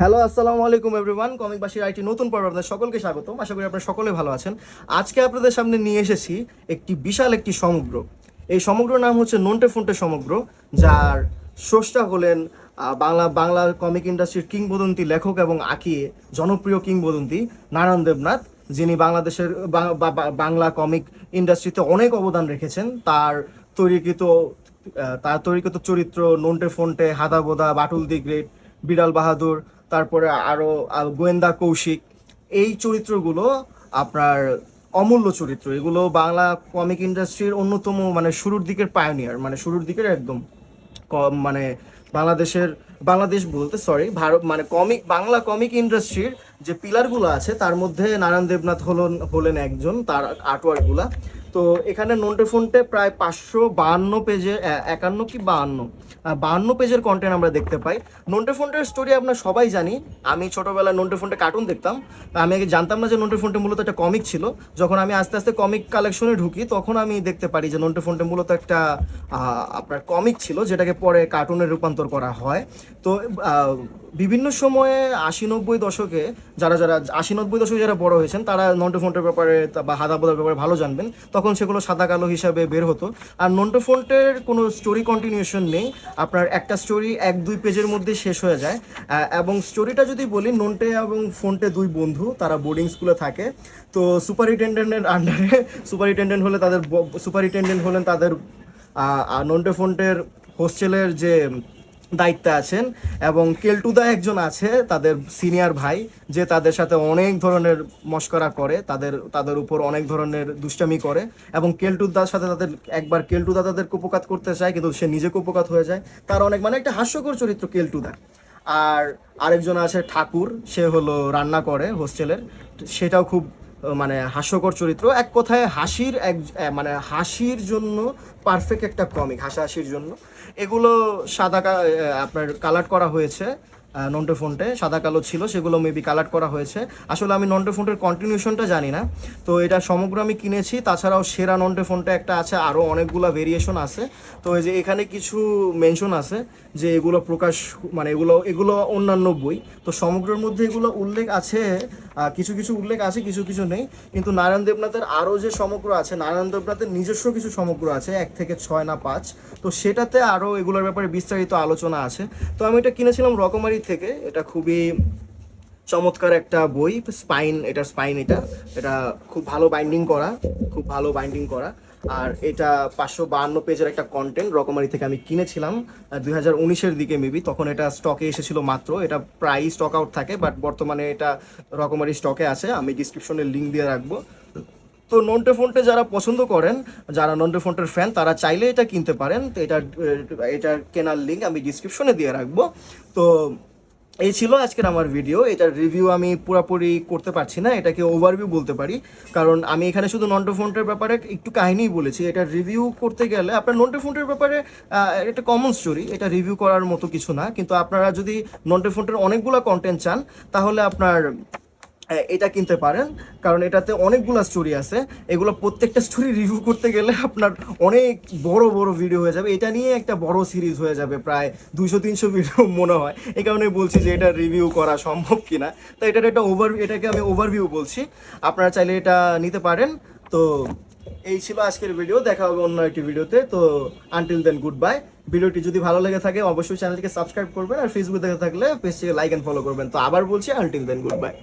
Hello আসসালামু আলাইকুম everyone কমিকবাসীর IT নতুন পর্ব আপনাদের সকলকে স্বাগতম। আশা করি আপনারা সকলে ভালো আছেন। আজকে আপনাদের সামনে নিয়ে এসেছি একটি বিশাল একটি সমগ্র। এই সমগ্র নাম হচ্ছে নন্টে ফন্টে সমগ্র, যার স্রষ্টা হলেন বাংলা বাংলা কমিক ইন্ডাস্ট্রির কিংবদন্তি লেখক এবং আঁকিয়ে জনপ্রিয় কিংবদন্তি নারায়ণ দেবনাথ, যিনি বাংলাদেশের বাংলা কমিক ইন্ডাস্ট্রিতে অনেক অবদান রেখেছেন। তার তৈরিকৃত তার তৈরিকৃত চরিত্র নন্টে ফন্টে হাদাবোদা বাটুল দি গ্রেট, বিড়াল বাহাদুর তারপরে আরও আহ, গোয়েন্দা কৌশিক এই চরিত্রগুলো আপনার অমূল্য চরিত্র। এগুলো বাংলা কমিক ইন্ডাস্ট্রির অন্যতম মানে শুরুর দিকের পায়োনিয়ার মানে শুরুর দিকের একদম ক- মানে বাংলাদেশের বাংলাদেশ বলতে সরি ভারত মানে কমিক বাংলা কমিক ইন্ডাস্ট্রির যে পিলারগুলো আছে তার মধ্যে নারায়ণ দেবনাথ হলেন হলেন একজন তার আর্টওয়ার্কগুলা তো এখানে নন্টে ফোনটে প্রায় পাঁচশো বাহান্ন পেজে একান্ন কি বাহান্ন? বাহান্ন পেজের কন্টেন্ট আমরা দেখতে পাই। নন্টে ফোনটের স্টোরি আমরা সবাই জানি। আমি ছোটবেলায় নন্টে ফোনটে কার্টুন দেখতাম। আমি আগে জানতাম না যে নন্টে ফোনটে মূলত একটা কমিক ছিল। যখন আমি আস্তে আস্তে কমিক কালেকশনে ঢুকি, তখন আমি দেখতে পারি যে নন্টে ফোনটে মূলত একটা আপনার কমিক ছিল, যেটাকে পরে কার্টুনে রূপান্তর করা হয়। তো বিভিন্ন সময়ে আশি নব্বই দশকে যারা যারা, আশি নব্বই দশকে যারা বড় হয়েছেন, তারা নন্টে ফোনটের ব্যাপারে বা হাদাবোদার ব্যাপারে ভালো জানবেন। তখন সেগুলো সাদা কালো হিসাবে বের হতো। আর নন্টো ফোনটের কোনো স্টোরি কন্টিনিউশন নেই। আপনার একটা স্টোরি এক দুই পেজের মধ্যে শেষ হয়ে যায়। এবং স্টোরিটা যদি বলি, নন্টে এবং ফোনটে দুই বন্ধু, তারা বোর্ডিং স্কুলে থাকে। তো সুপারিনটেন্ডেন্টের আন্ডারে সুপারিনটেন্ডেন্ট হলে তাদের সুপারিনটেন্ডেন্ট হলেন তাদের নন্টে ফোনটের হোস্টেলের যে দায়িত্বে আছেন এবং কেলটুদা একজন আছে, তাদের সিনিয়র ভাই, যে তাদের সাথে অনেক ধরনের মস্করা করে, তাদের তাদের উপর অনেক ধরনের দুষ্টামি করে এবং কেলটুদার সাথে তাদের, একবার কেলটুদা তাদের কুপকাত করতে চায়, কিন্তু সে নিজে কুপকাত হয়ে যায়। তার অনেক মানে একটা হাস্যকর চরিত্র কেলটুদা। আর আরেকজন আছে ঠাকুর, সে হলো রান্না করে হোস্টেলের, সেটাও খুব মানে হাস্যকর চরিত্র। এক কথায় হাসির এক মানে হাসির জন্য পারফেক্ট একটা কমিক হাসাহাসির জন্য। এগুলো সাদা আপনার কালার করা হয়েছে নন্টে ফোনটে। সাদা কালো ছিল, সেগুলো মেবি কালার করা হয়েছে। আসলে আমি নন্টে ফোনটের কন্টিনিউশনটা জানি না। তো এটা সমগ্র আমি কিনেছি, তাছাড়াও সেরা নন্টে ফোনটে একটা আছে আরও অনেকগুলো ভেরিয়েশন আছে। তো এই যে এখানে কিছু মেনশন আছে, যে এগুলো প্রকাশ মানে এগুলো এগুলো অন্যান্য বই। তো সমগ্রের মধ্যে এগুলো উল্লেখ আছে কিছু কিছু উল্লেখ আছে, কিছু কিছু নেই। কিন্তু নারায়ণ দেবনাথের আরও যে সমগ্র আছে, নারায়ণ দেবনাথের নিজস্ব কিছু সমগ্র আছে, এক থেকে ছয় না পাঁচ। তো সেটাতে আরও এগুলোর ব্যাপারে বিস্তারিত আলোচনা আছে। তো আমি এটা কিনেছিলাম রকমারি থেকে। এটা খুবই চমৎকার একটা বই, স্পাইন, এটা স্পাইন এটা। এটা খুব ভালো বাইন্ডিং করা, খুব ভালো বাইন্ডিং করা। আর এটা পাঁচশো বাহান্ন পেজের একটা কন্টেন্ট রকমারি থেকে আমি কিনেছিলাম দুই হাজার উনিশের দিকে মেবি তখন এটা স্টকে এসেছিল মাত্র, এটা প্রায় স্টক আউট থাকে বাট বর্তমানে এটা রকমারি স্টকে আছে, আমি ডিসক্রিপশনে লিঙ্ক দিয়ে রাখব। তো নন্টে ফোনটে যারা পছন্দ করেন, যারা নন্টে ফোনটের ফ্যান তারা চাইলে এটা কিনতে পারেন, তো এটা এটার কেনার লিঙ্ক আমি ডিসক্রিপশনে দিয়ে রাখব। তো এই ছিল আজকের আমার ভিডিও এটার রিভিউ আমি পুরোপুরি করতে পারছি না, এটাকে ওভারভিউ বলতে পারি। কারণ আমি এখানে শুধু নন্টো ফোনটার ব্যাপারে একটু কাহিনী বলেছি। এটা রিভিউ করতে গেলে আপনার নন্টো ফোনটার ব্যাপারে এটা কমন স্টোরি এটা রিভিউ করার মতো কিছু না। কিন্তু আপনারা যদি নন্টো ফোনটার অনেকগুলো কন্টেন্ট চান, তাহলে আপনার এটা কিনতে পারেন। কারণ এটাতে অনেকগুলো স্টোরি আছে। এগুলো প্রত্যেকটা স্টোরি রিভিউ করতে গেলে আপনার অনেক বড় বড় ভিডিও হয়ে যাবে। এটা নিয়ে একটা বড় সিরিজ হয়ে যাবে, প্রায় দুইশো, তিনশো ভিডিও মনে হয়। এই কারণে বলছি যে এটা রিভিউ করা সম্ভব কিনা। তো এটার একটা ওভার এটাকে আমি ওভারভিউ বলছি। আপনারা চাইলে এটা নিতে পারেন। তো এই ছিল আজকের ভিডিও দেখা হবে অন্য একটি ভিডিওতে তো। আনটিল দেন গুড বাই ভিডিওটি যদি ভালো লেগে থাকে, অবশ্যই চ্যানেলটিকে সাবস্ক্রাইব করবেন। আর ফেসবুক দেখে থাকলে পেজটিকে লাইক অ্যান্ড ফলো করবেন। তো আবার বলছি আনটিল দেন গুড বাই